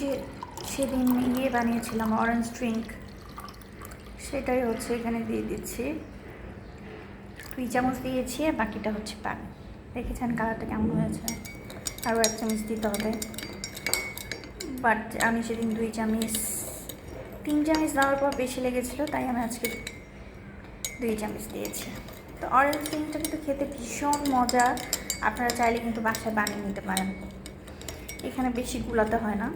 যে সেদিন ইয়ে বানিয়েছিলাম অরেঞ্জ ড্রিঙ্ক সেটাই হচ্ছে এখানে দিয়ে দিচ্ছি। দুই চামচ দিয়েছি আর বাকিটা হচ্ছে পানি। দেখেছেন কালারটা কেমন হয়েছে? আরও এক চামচ দিতে হবে। বাট আমি সেদিন দুই চামচ, তিন চামচ দেওয়ার পর বেশি লেগেছিলো, তাই আমি আজকে দুই চামচ দিয়েছি। তো অরেঞ্জ ড্রিঙ্কটা কিন্তু খেতে ভীষণ মজা। আপনারা চাইলে কিন্তু বাসায় বানিয়ে নিতে পারেন। এখানে বেশি গুলাতে হয় না।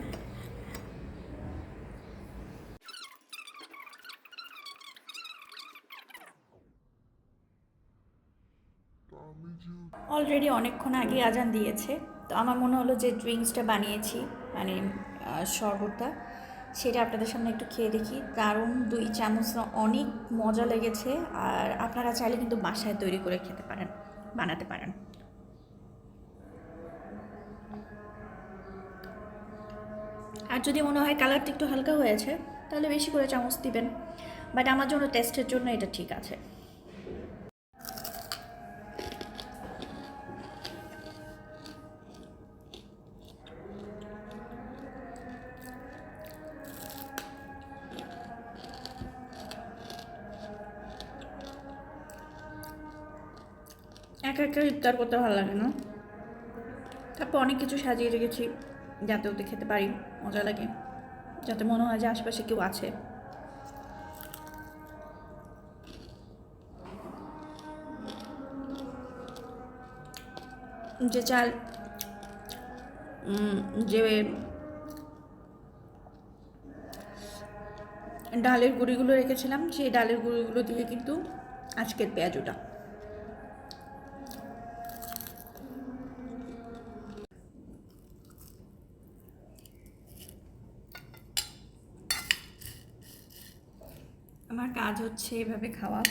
অলরেডি অনেকক্ষণ আগে আজান দিয়েছে। তো আমার মনে হলো যে ড্রিঙ্কসটা বানিয়েছি মানে শরবতটা, সেটা আপনাদের সামনে একটু খেয়ে দেখি। দারুণ দুই চামচ অনেক মজা লেগেছে। আর আপনারা চাইলে কিন্তু বাসায় তৈরি করে খেতে পারেন, বানাতে পারেন। আর যদি মনে হয় কালারটা একটু হালকা হয়েছে, তাহলে বেশি করে চামচ দিবেন। বাট আমার জন্য টেস্টের জন্য এটা ঠিক আছে। একা একা ইফতার করতে ভালো লাগে না। তারপর অনেক কিছু সাজিয়ে রেখেছি যাতে ওতে খেতে পারি, মজা লাগে, যাতে মনে হয় যে আশেপাশে কেউ আছে। যে চাল যে ডালের গুঁড়িগুলো রেখেছিলাম, সেই ডালের গুঁড়িগুলো দিয়ে কিন্তু আজকের পেঁয়াজুটা। আমার কাজ হচ্ছে এভাবে খাওয়া।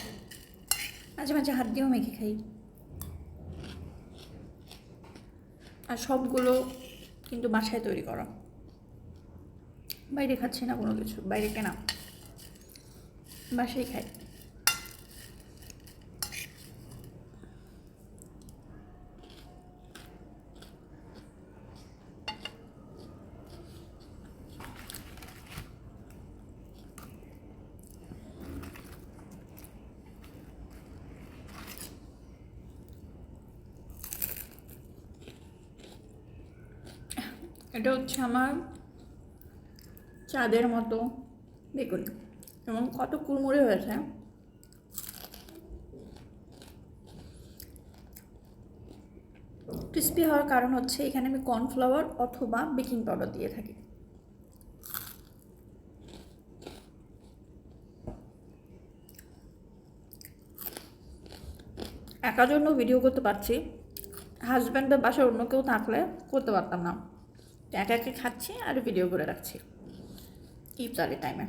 মাঝে মাঝে হাত দিয়েও মেখে খাই। আর সবগুলো কিন্তু বাসায় তৈরি করা। বাইরে খাচ্ছি না কোনো কিছু, বাইরে কেনা। বাসায় খাই। এটা হচ্ছে আমার চাঁদের মতো দেখুন এবং কত কুড়মুড়ে হয়েছে। ক্রিস্পি হওয়ার কারণ হচ্ছে এখানে আমি কর্নফ্লাওয়ার অথবা বেকিং পাউডার দিয়ে থাকি। একার জন্য ভিডিও করতে পারছি। হাজব্যান্ড বা বাসার অন্য কেউ থাকলে করতে পারতাম না। একা একে খাচ্ছি আর ভিডিও করে রাখছি। ইফতারের টাইমে